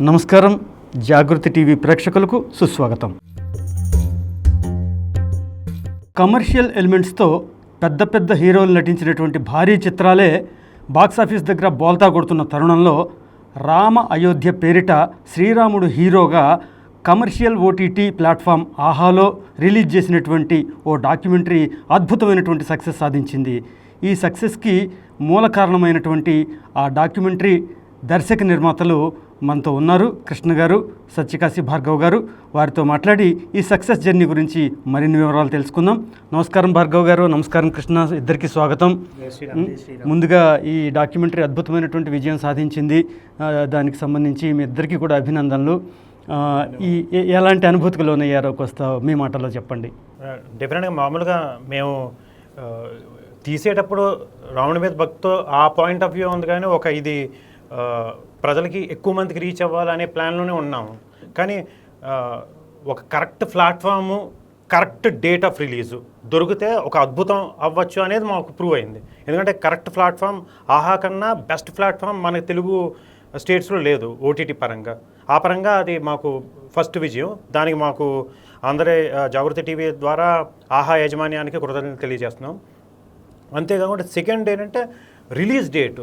నమస్కారం. జాగృతి టీవీ ప్రేక్షకులకు సుస్వాగతం. కమర్షియల్ ఎలిమెంట్స్తో పెద్ద పెద్ద హీరోలు నటించినటువంటి భారీ చిత్రాలే బాక్సాఫీస్ దగ్గర బోల్తా కొడుతున్న తరుణంలో రామ అయోధ్య పేరిట శ్రీరాముడు హీరోగా కమర్షియల్ ఓటీటీ ప్లాట్ఫామ్ ఆహాలో రిలీజ్ చేసినటువంటి ఓ డాక్యుమెంటరీ అద్భుతమైనటువంటి సక్సెస్ సాధించింది. ఈ సక్సెస్కి మూల కారణమైనటువంటి ఆ డాక్యుమెంటరీ దర్శక నిర్మాతలు మనతో ఉన్నారు కృష్ణ గారు సత్యకాశి భార్గవ్ గారు. వారితో మాట్లాడి ఈ సక్సెస్ జర్నీ గురించి మరిన్ని వివరాలు తెలుసుకుందాం. నమస్కారం భార్గవ్ గారు నమస్కారం కృష్ణ ఇద్దరికి స్వాగతం. ముందుగా ఈ డాక్యుమెంటరీ అద్భుతమైనటువంటి విజయం సాధించింది. దానికి సంబంధించి మీ ఇద్దరికి కూడా అభినందనలు. ఈ ఎలాంటి అనుభూతికి లోనయ్యారో కొస్తా మీ మాటల్లో చెప్పండి. డెఫినెట్గా మామూలుగా మేము తీసేటప్పుడు రావణ మీద భక్తితో ఆ పాయింట్ ఆఫ్ వ్యూ ఉంది కానీ ఒక ఇది ప్రజలకి ఎక్కువ మందికి రీచ్ అవ్వాలనే ప్లాన్లోనే ఉన్నాము. కానీ ఒక correct platform correct date of release దొరికితే ఒక అద్భుతం అవ్వచ్చు అనేది మాకు ప్రూవ్ అయింది. ఎందుకంటే కరెక్ట్ ప్లాట్ఫామ్ ఆహా కన్నా బెస్ట్ ప్లాట్ఫామ్ మన తెలుగు స్టేట్స్లో లేదు ఓటీటీ పరంగా. ఆ పరంగా అది మాకు ఫస్ట్ విజయం. దానికి మాకు అందరి జాగృతి టీవీ ద్వారా ఆహా యాజమాన్యానికి కృతజ్ఞతలు తెలియజేస్తున్నాం. అంతేకాకుండా సెకండ్ ఏంటంటే రిలీజ్ డేట్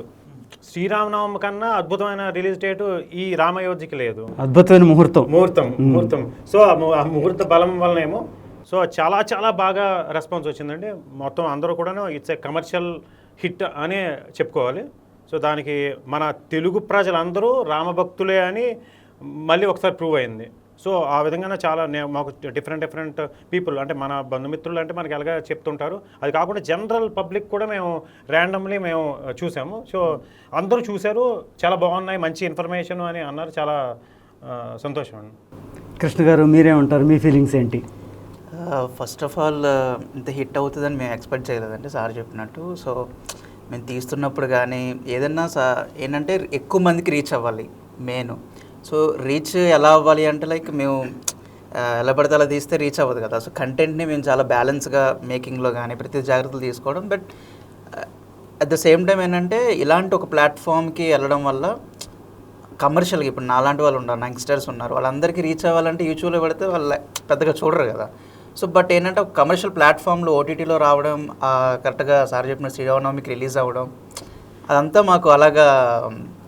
శ్రీరామనవమి కన్నా అద్భుతమైన రిలీజ్ డేటు ఈ రామయోధ్యకి లేదు. అద్భుతమైన ముహూర్తం. ముహూర్తం ముహూర్తం. సో ఆ ముహూర్త బలం వలనేమో సో చాలా చాలా బాగా రెస్పాన్స్ వచ్చిందండి. మొత్తం అందరూ కూడాను ఇట్స్ ఏ కమర్షియల్ హిట్ అనే చెప్పుకోవాలి. సో దానికి మన తెలుగు ప్రజలందరూ రామభక్తులే అని మళ్ళీ ఒకసారి ప్రూవ్ అయింది. సో ఆ విధంగానే చాలా నే- మాకు డిఫరెంట్ డిఫరెంట్ పీపుల్ అంటే మన బంధుమిత్రులు అంటే మనకి ఎలాగ చెప్తుంటారు. అది కాకుండా జనరల్ పబ్లిక్ కూడా మేము ర్యాండమ్లీ మేము చూసాము. సో అందరూ చూశారు చాలా బాగున్నాయి మంచి ఇన్ఫర్మేషన్ అని అన్నారు చాలా సంతోషం అండి. కృష్ణ గారు మీరేమంటారు మీ ఫీలింగ్స్ ఏంటి? ఫస్ట్ ఆఫ్ ఆల్ ఇంత హిట్ అవుతుందని మేము ఎక్స్పెక్ట్ చేయలేదండి సార్ చెప్పినట్టు. సో మేము తీస్తున్నప్పుడు కానీ ఏదన్నా సా ఏంటంటే ఎక్కువ మందికి రీచ్ అవ్వాలి మెయిన్ సో రీచ్ ఎలా అవ్వాలి అంటే లైక్ మేము ఎలా పడితే అలా తీస్తే రీచ్ అవ్వదు కదా. సో కంటెంట్ని మేము చాలా బ్యాలెన్స్గా మేకింగ్లో కానీ ప్రతి జాగ్రత్తలు తీసుకోవడం. But at the same time ఏంటంటే ఇలాంటి ఒక ప్లాట్ఫామ్కి వెళ్ళడం వల్ల కమర్షియల్గా ఇప్పుడు నాలాంటి వాళ్ళు ఉన్నారు యంగ్స్టర్స్ ఉన్నారు వాళ్ళందరికీ రీచ్ అవ్వాలంటే యూట్యూబ్లో పెడితే వాళ్ళు పెద్దగా చూడరు కదా. సో బట్ ఏంటంటే ఒక కమర్షియల్ ప్లాట్ఫామ్లో ఓటీటీలో రావడం కరెక్ట్గా సార్ చెప్పిన శ్రీరామనవమికి రిలీజ్ అవ్వడం అదంతా మాకు అలాగా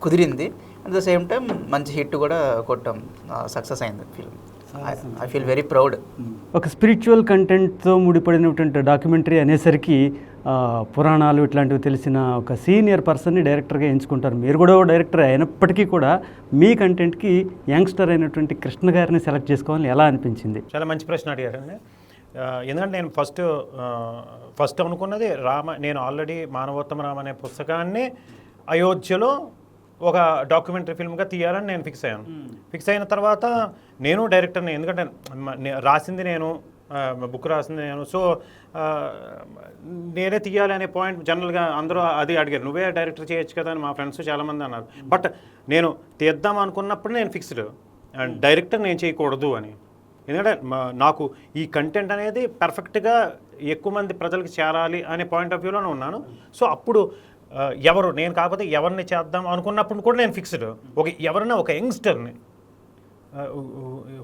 కుదిరింది. అట్ ద సేమ్ టైం మంచి హిట్ కూడా కొట్టాం సక్సెస్ అయింది film I feel very proud ఒక స్పిరిచువల్ కంటెంట్తో ముడిపడినటువంటి డాక్యుమెంటరీ అనేసరికి పురాణాలు ఇట్లాంటివి తెలిసిన ఒక సీనియర్ పర్సన్ని డైరెక్టర్గా ఎంచుకుంటారు. మీరు కూడా డైరెక్టర్ అయినప్పటికీ కూడా మీ కంటెంట్కి యంగ్స్టర్ అయినటువంటి కృష్ణ గారిని సెలెక్ట్ చేసుకోవాలని ఎలా అనిపించింది? చాలా మంచి ప్రశ్న అడిగారండి. ఎందుకంటే నేను ఫస్ట్ ఫస్ట్ అనుకున్నది రామ నేను ఆల్రెడీ మానవోత్తమ రామ అనే పుస్తకాన్ని అయోధ్యలో ఒక డాక్యుమెంటరీ ఫిల్మ్గా తీయాలని నేను ఫిక్స్ అయ్యాను. ఫిక్స్ అయిన తర్వాత నేను డైరెక్టర్ని ఎందుకంటే రాసింది నేను బుక్ రాసింది నేను. సో నేనే తీయాలి అనే పాయింట్ జనరల్గా అందరూ అది అడిగారు. నువ్వే డైరెక్టర్ చేయొచ్చు కదా అని మా ఫ్రెండ్స్ చాలామంది అన్నారు. బట్ నేను తీద్దాం అనుకున్నప్పుడు నేను ఫిక్స్డ్. అండ్ డైరెక్టర్ నేను చేయకూడదు అని. ఎందుకంటే నాకు ఈ కంటెంట్ అనేది పర్ఫెక్ట్గా ఎక్కువ మంది ప్రజలకు చేరాలి అనే పాయింట్ ఆఫ్ వ్యూలోనే ఉన్నాను. సో అప్పుడు ఎవరు? నేను కాకపోతే ఎవరిని చేద్దాం అనుకున్నప్పుడు కూడా నేను ఫిక్స్డ్. ఒక ఎవరైనా ఒక యంగ్స్టర్ని.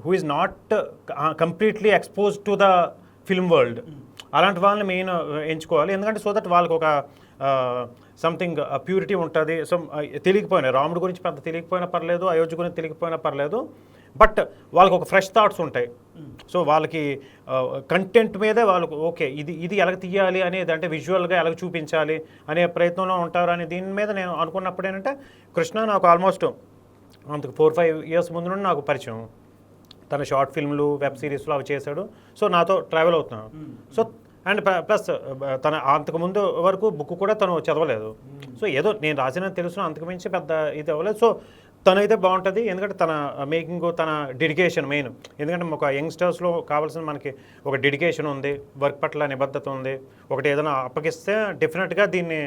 Who is not completely expose to the film world అలాంటి వాళ్ళని మెయిన్ ఎంచుకోవాలి. ఎందుకంటే సో దట్ వాళ్ళకి ఒక సంథింగ్ ప్యూరిటీ ఉంటుంది. సో తెలియకపోయినా రాముడి గురించి పెద్ద తెలియకపోయినా పర్లేదు అయోధ్య గురించి తెలియకపోయినా పర్లేదు. బట్ వాళ్ళకి ఒక ఫ్రెష్ థాట్స్ ఉంటాయి. సో వాళ్ళకి కంటెంట్ మీదే వాళ్ళకు ఓకే ఇది ఇది ఎలాగ తీయాలి అనేది అంటే విజువల్గా ఎలాగ చూపించాలి అనే ప్రయత్నంలో ఉంటారు అని దీని మీద నేను అనుకున్నప్పుడు ఏంటంటే కృష్ణ నాకు ఆల్మోస్ట్ అంతకు ఫోర్ ఫైవ్ ఇయర్స్ ముందు నుండి నాకు పరిచయం. తన షార్ట్ ఫిల్మ్లు వెబ్ సిరీస్లు అవి చేశాడు. సో నాతో ట్రావెల్ అవుతున్నాను సో అండ్ ప్లస్ తన అంతకుముందు వరకు బుక్ కూడా తను చదవలేదు. సో ఏదో నేను రాసిన తెలుసు అంతకుమించి పెద్ద ఇది అవ్వలేదు. సో తనైతే బాగుంటుంది. ఎందుకంటే తన మేకింగ్ తన డెడికేషన్ మెయిన్ ఎందుకంటే ఒక యంగ్స్టర్స్లో కావాల్సిన మనకి ఒక డెడికేషన్ ఉంది వర్క్ పట్ల నిబద్ధత ఉంది. ఒకటి ఏదైనా అప్పగిస్తే డెఫినెట్గా దీన్ని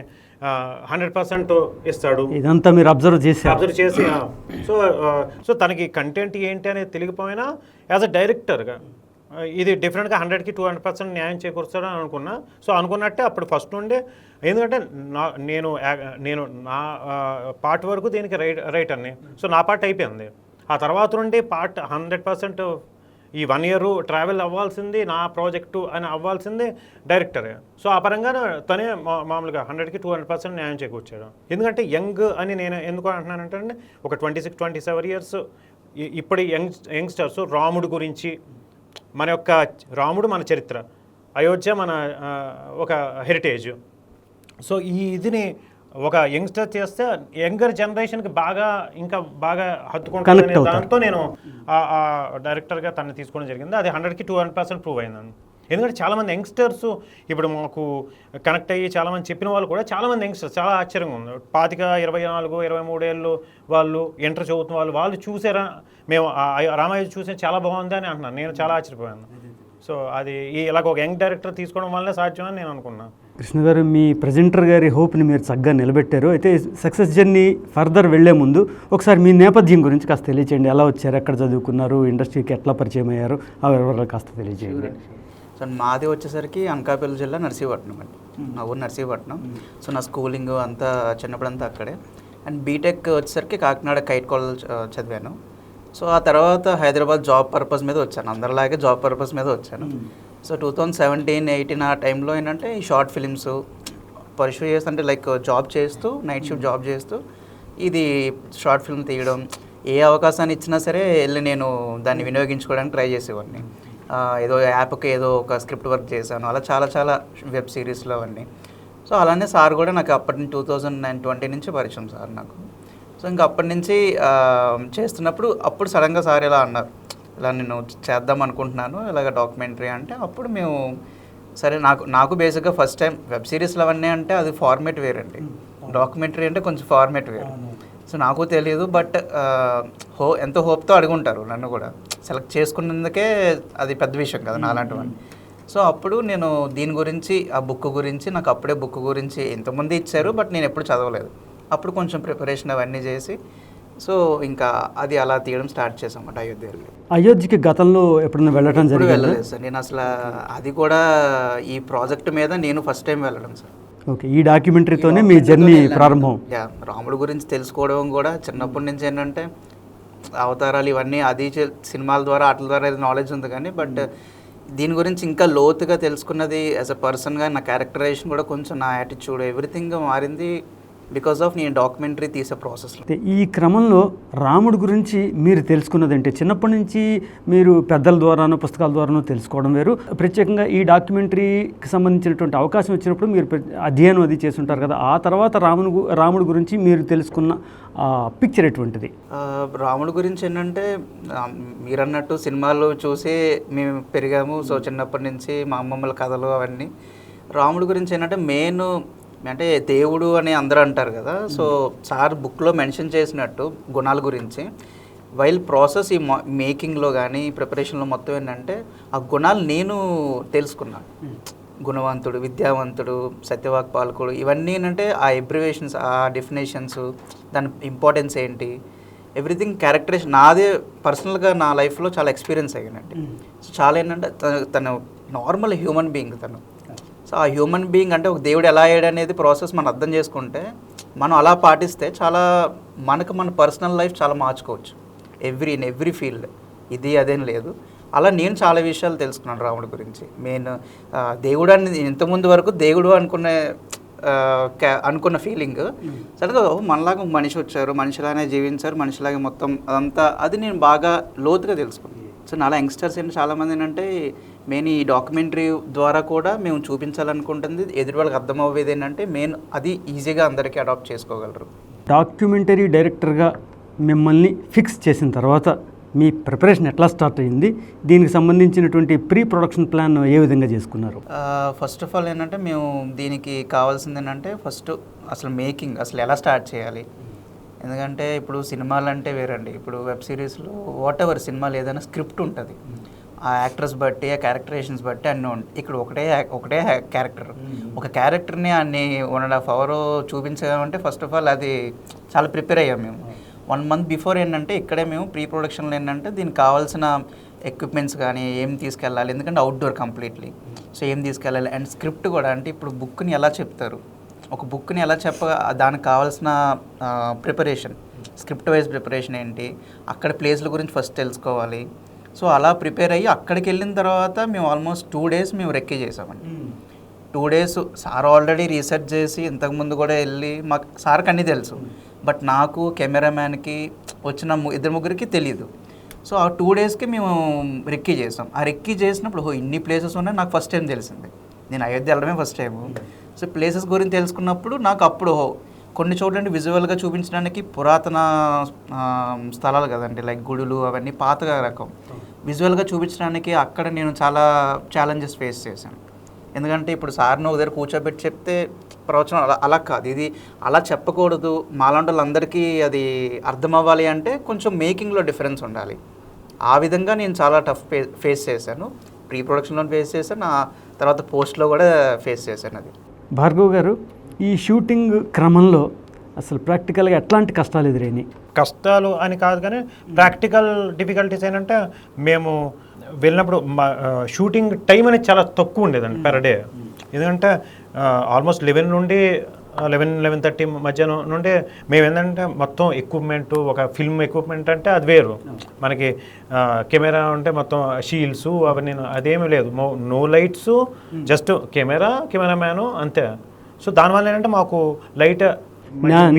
హండ్రెడ్ పర్సెంట్ ఇస్తాడు. ఇదంతా మీరు అబ్జర్వ్ చేశారు. అబ్జర్వ్ చేసి సో సో తనకి కంటెంట్ ఏంటి అనేది తెలియకపోయినా యాజ్ అ డైరెక్టర్గా ఇది డిఫరెంట్గా హండ్రెడ్కి టూ హండ్రెడ్ పర్సెంట్ న్యాయం చేకూరుస్తాడని అనుకున్నా. సో అనుకున్నట్టే అప్పుడు ఫస్ట్ నుండే. ఎందుకంటే నా నేను నేను నా పార్ట్ వరకు దీనికి రైట్ రైట్ అన్ని. సో నా పార్ట్ అయిపోయింది. ఆ తర్వాత నుండి పార్ట్ హండ్రెడ్ పర్సెంట్ ఈ వన్ ఇయర్ ట్రావెల్ అవ్వాల్సింది నా ప్రాజెక్టు అని అవ్వాల్సింది డైరెక్టర్. సో ఆ పరంగా తనే మా మామూలుగా హండ్రెడ్కి టూ హండ్రెడ్ పర్సెంట్ న్యాయం చేకూర్చాడు. ఎందుకంటే యంగ్ అని నేను ఎందుకు అంటున్నానంటే అండి, ఒక twenty six twenty seven years ఇప్పటి యంగ్ యంగ్స్టర్స్ రాముడు గురించి మన యొక్క రాముడు మన చరిత్ర అయోధ్య మన ఒక హెరిటేజ్ సో ఈ ఇదిని ఒక యంగ్స్టర్ చేస్తే యంగర్ జనరేషన్కి బాగా ఇంకా బాగా హత్తుకుంటుంది. దాంతో నేను డైరెక్టర్గా తనని తీసుకోవడం జరిగింది. అది హండ్రెడ్కి టూ హండ్రెడ్ పర్సెంట్ ప్రూవ్ అయిందండి. ఎందుకంటే చాలామంది యంగ్స్టర్స్ ఇప్పుడు మాకు కనెక్ట్ అయ్యి చాలామంది చెప్పిన వాళ్ళు కూడా చాలామంది యంగ్స్టర్స్ చాలా ఆశ్చర్యంగా ఉంది. పాతిక ఇరవై నాలుగు ఇరవై మూడేళ్ళు వాళ్ళు ఎంటర్ చదువుతున్న వాళ్ళు వాళ్ళు చూసారా మేము రామాయణ చూసి చాలా బాగుంది అని అంటున్నాను. నేను చాలా ఆశ్చర్యపోయాను. సో అది ఈ ఇలాగ ఒక యంగ్ డైరెక్టర్ తీసుకోవడం వల్లే సాధ్యం అని నేను అనుకున్నాను. కృష్ణ గారు మీ ప్రజెంటర్ గారి హోప్ని మీరు చక్కగా నిలబెట్టారు. అయితే సక్సెస్ జర్నీ ఫర్దర్ వెళ్ళే ముందు ఒకసారి మీ నేపథ్యం గురించి కాస్త తెలియచేయండి. ఎలా వచ్చారు ఎక్కడ చదువుకున్నారు ఇండస్ట్రీకి ఎట్లా పరిచయం అయ్యారు ఆ వివరాలు కాస్త తెలియజేయండి సో మాది వచ్చేసరికి అనకాపల్లి జిల్లా నర్సీపట్నం అండి. నా ఊరు నర్సీపట్నం. సో నా స్కూలింగ్ అంతా చిన్నప్పుడంతా అక్కడే. అండ్ బీటెక్ వచ్చేసరికి కాకినాడ కైట్ కాలేజ్ చదివాను. సో ఆ తర్వాత హైదరాబాద్ జాబ్ పర్పస్ మీద వచ్చాను. అందరిలాగే జాబ్ పర్పస్ మీద వచ్చాను. So two thousand seventeen eighteen ఆ టైంలో ఏంటంటే ఈ షార్ట్ ఫిలిమ్స్ పర్సూ చేస్తూ అంటే లైక్ జాబ్ చేస్తూ నైట్ షిఫ్ట్ జాబ్ చేస్తూ ఇది షార్ట్ ఫిల్మ్ తీయడం ఏ అవకాశాన్ని ఇచ్చినా సరే వెళ్ళి నేను దాన్ని వినియోగించుకోవడానికి ట్రై చేసేవాడిని. ఏదో యాప్కి ఏదో ఒక స్క్రిప్ట్ వర్క్ చేశాను. అలా చాలా చాలా వెబ్ సిరీస్లో అవన్నీ సో అలానే సార్ కూడా నాకు అప్పటి నుంచి టూ థౌజండ్ నైన్ ట్వంటీ నుంచి పరిచయం సార్ నాకు. సో ఇంకా అప్పటి నుంచి చేస్తున్నప్పుడు అప్పుడు సడన్గా సార్ ఇలా అన్నారు. ఇలా నేను చేద్దాం అనుకుంటున్నాను ఇలాగ డాక్యుమెంటరీ అంటే అప్పుడు మేము సరే నాకు నాకు బేసిక్గా ఫస్ట్ టైం వెబ్ సిరీస్లు అవన్నీ అంటే అది ఫార్మేట్ వేరండి. డాక్యుమెంటరీ అంటే కొంచెం ఫార్మేట్ వేరు. సో నాకు తెలియదు బట్ హో ఎంతో హోప్తో అడుగుంటారు నన్ను కూడా. సెలెక్ట్ చేసుకున్నందుకే అది పెద్ద విషయం కదా నాలాంటి వాడిని సో అప్పుడు నేను దీని గురించి ఆ బుక్ గురించి నాకు అప్పుడే బుక్ గురించి ఎంతమంది ఇచ్చారు బట్ నేను ఎప్పుడు చదవలేదు. అప్పుడు కొంచెం ప్రిపరేషన్ అవన్నీ చేసి సో ఇంకా అది అలా తీయడం స్టార్ట్ చేసామన్నమాట అయోధ్యలో. అయోధ్యకి గతంలో ఎప్పుడైనా వెళ్ళటం ఇప్పుడు జరిగింది? వెళ్ళలేదు సార్. నేను అసలు అది కూడా ఈ ప్రాజెక్ట్ మీద నేను ఫస్ట్ టైం వెళ్ళడం సార్. ఓకే ఈ డాక్యుమెంటరీతోనే మీ జర్నీ ప్రారంభం. యా రాముడు గురించి తెలుసుకోవడం కూడా చిన్నప్పటి నుంచి ఏంటంటే అవతారాలు ఇవన్నీ అది సినిమాల ద్వారా వాటి ద్వారా నాలెడ్జ్ ఉంది కానీ బట్ దీని గురించి ఇంకా లోతుగా తెలుసుకున్నది యాజ్ అ పర్సన్గా నా క్యారెక్టరైజేషన్ కూడా కొంచెం నా యాటిట్యూడ్ ఎవ్రీథింగ్ మారింది. బికాస్ ఆఫ్ నేను డాక్యుమెంటరీ తీసే ప్రాసెస్లో అయితే ఈ క్రమంలో రాముడి గురించి మీరు తెలుసుకున్నది అంటే చిన్నప్పటి నుంచి మీరు పెద్దల ద్వారానో పుస్తకాల ద్వారానో తెలుసుకోవడం వేరు. ప్రత్యేకంగా ఈ డాక్యుమెంటరీకి సంబంధించినటువంటి అవకాశం వచ్చినప్పుడు మీరు అధ్యయనం అది చేసి ఉంటారు కదా. ఆ తర్వాత రాముడు రాముడి గురించి మీరు తెలుసుకున్న పిక్చర్ ఎటువంటిది? రాముడు గురించి ఏంటంటే మీరన్నట్టు సినిమాలు చూసి మేము పెరిగాము. సో చిన్నప్పటి నుంచి మా అమ్మమ్మల కథలు అవన్నీ. రాముడు గురించి ఏంటంటే మెయిన్ అంటే దేవుడు అని అందరూ అంటారు కదా సో సార్ బుక్లో మెన్షన్ చేసినట్టు గుణాల గురించి. వైల్ ప్రాసెస్ ఈ మేకింగ్లో కానీ ప్రిపరేషన్లో మొత్తం ఏంటంటే ఆ గుణాలు నేను తెలుసుకున్నాను. గుణవంతుడు విద్యావంతుడు సత్యవాక్ పాలకుడు ఇవన్నీ ఏంటంటే ఆ ఎబ్రివేషన్స్ ఆ డెఫినేషన్స్ దాని ఇంపార్టెన్స్ ఏంటి ఎవ్రీథింగ్ క్యారెక్టరేషన్ నాదే పర్సనల్గా నా లైఫ్లో చాలా ఎక్స్పీరియన్స్ అయ్యానండి. సో చాలా ఏంటంటే తను తను నార్మల్ హ్యూమన్ బీయింగ్ తను. సో ఆ హ్యూమన్ బీయింగ్ అంటే ఒక దేవుడు ఎలా అయ్యాడు అనేది ప్రాసెస్ మనం అర్థం చేసుకుంటే మనం అలా పాటిస్తే చాలా మనకు మన పర్సనల్ లైఫ్ చాలా మార్చుకోవచ్చు. ఎవ్రీ ఇన్ ఎవ్రీ ఫీల్డ్ ఇది అదేం లేదు. అలా నేను చాలా విషయాలు తెలుసుకున్నాను రాముడి గురించి. మెయిన్ దేవుడు అని ఇంతకుముందు వరకు దేవుడు అనుకునే అనుకున్న ఫీలింగ్ సరిగ్గా ఓ, మనలాగా మనిషి వచ్చారు మనిషిలానే జీవించారు మనిషిలాగే మొత్తం అదంతా అది నేను బాగా లోతుగా తెలుసుకున్నాను. సో నాలా యంగ్స్టర్స్ ఏంటి చాలామంది ఏంటంటే మెయిన్ ఈ డాక్యుమెంటరీ ద్వారా కూడా మేము చూపించాలనుకుంటుంది. ఎదుటి వాళ్ళకి అర్థమయ్యేది ఏంటంటే మెయిన్ అది ఈజీగా అందరికీ అడాప్ట్ చేసుకోగలరు. డాక్యుమెంటరీ డైరెక్టర్గా మిమ్మల్ని ఫిక్స్ చేసిన తర్వాత మీ ప్రిపరేషన్ ఎట్లా స్టార్ట్ అయ్యింది? దీనికి సంబంధించినటువంటి ప్రీ ప్రొడక్షన్ ప్లాన్ ఏ విధంగా చేసుకున్నారు? ఫస్ట్ ఆఫ్ ఆల్ ఏంటంటే మేము దీనికి కావాల్సింది ఏంటంటే ఫస్ట్ అసలు మేకింగ్ అసలు ఎలా స్టార్ట్ చేయాలి? ఎందుకంటే ఇప్పుడు సినిమాలు అంటే వేరండి. ఇప్పుడు వెబ్ సిరీస్లో వాట్ ఎవర్ సినిమాలు ఏదైనా స్క్రిప్ట్ ఉంటుంది. ఆ యాక్టర్స్ బట్టి ఆ క్యారెక్టరేషన్స్ బట్టి అన్నీ ఉంటాయి ఇక్కడ ఒకటే ఒకటే క్యారెక్టర్. ఒక క్యారెక్టర్ని అన్ని వన్ అండ్ హాఫ్ అవర్ చూపించామంటే ఫస్ట్ ఆఫ్ ఆల్ అది చాలా ప్రిపేర్ అయ్యాం మేము. వన్ మంత్ బిఫోర్ ఏంటంటే ఇక్కడే మేము ప్రీ ప్రొడక్షన్లో ఏంటంటే దీనికి కావాల్సిన ఎక్విప్మెంట్స్ కానీ ఏం తీసుకెళ్ళాలి? ఎందుకంటే అవుట్డోర్ కంప్లీట్లీ సో ఏం తీసుకెళ్ళాలి? అండ్ స్క్రిప్ట్ కూడా అంటే ఇప్పుడు బుక్ని ఎలా చెప్తారు? ఒక బుక్ని ఎలా చెప్ప దానికి కావాల్సిన ప్రిపరేషన్ స్క్రిప్ట్ వైజ్ ప్రిపరేషన్ ఏంటి అక్కడ ప్లేస్ల గురించి ఫస్ట్ తెలుసుకోవాలి. సో అలా ప్రిపేర్ అయ్యి అక్కడికి వెళ్ళిన తర్వాత మేము ఆల్మోస్ట్ టూ డేస్ మేము రెక్కీ చేసామండి. Two days sir already research చేసి ఇంతకుముందు కూడా వెళ్ళి మాకు సార్కి అన్నీ తెలుసు. బట్ నాకు కెమెరామ్యాన్కి వచ్చిన ఇద్దరు ముగ్గురికి తెలియదు సో ఆ టూ డేస్కి మేము రెక్కీ చేసాం. ఆ రెక్కీ చేసినప్పుడు ఓ ఇన్ని ప్లేసెస్ ఉన్నాయి నాకు ఫస్ట్ టైం తెలిసింది. నేను అయోధ్య వెళ్ళడమే ఫస్ట్ టైం సో ప్లేసెస్ గురించి తెలుసుకున్నప్పుడు నాకు అప్పుడు కొన్ని చోట్ల విజువల్గా చూపించడానికి పురాతన స్థలాలు కదండి లైక్ గుడులు అవన్నీ పాతగా రకం. విజువల్గా చూపించడానికి అక్కడ నేను చాలా ఛాలెంజెస్ ఫేస్ చేశాను. ఎందుకంటే ఇప్పుడు సార్ని ఒక దగ్గర కూర్చోబెట్టి చెప్తే ప్రవచనం అలా అలా కాదు. ఇది అలా చెప్పకూడదు. మాలాంటి వాళ్ళందరికీ అది అర్థం అవ్వాలి అంటే కొంచెం మేకింగ్లో డిఫరెన్స్ ఉండాలి. ఆ విధంగా నేను చాలా టఫ్ ఫేస్ చేశాను. ప్రీ ప్రొడక్షన్లో ఫేస్ చేశాను. ఆ తర్వాత పోస్ట్లో కూడా ఫేస్ చేశాను అది. భార్గవ్ గారు ఈ షూటింగ్ క్రమంలో అసలు ప్రాక్టికల్గా ఎట్లాంటి కష్టాలు ఎదురైనాయి? కష్టాలు అని కాదు కానీ ప్రాక్టికల్ డిఫికల్టీస్ ఏంటంటే మేము వెళ్ళినప్పుడు మా షూటింగ్ టైం అనేది చాలా తక్కువ ఉండేదండి పెర్ డే. ఎందుకంటే ఆల్మోస్ట్ లెవెన్ నుండి లెవెన్ లెవెన్ థర్టీ మధ్యాహ్నం నుండి మేము ఏంటంటే మొత్తం ఎక్విప్మెంట్ ఒక ఫిల్మ్ ఎక్విప్మెంట్ అంటే అది వేరు. మనకి కెమెరా ఉంటే మొత్తం షీల్డ్స్ అవన్నీ అదేమీ లేదు. No lights just camera cameraman అంతే. సో దానివల్ల ఏంటంటే మాకు లైట్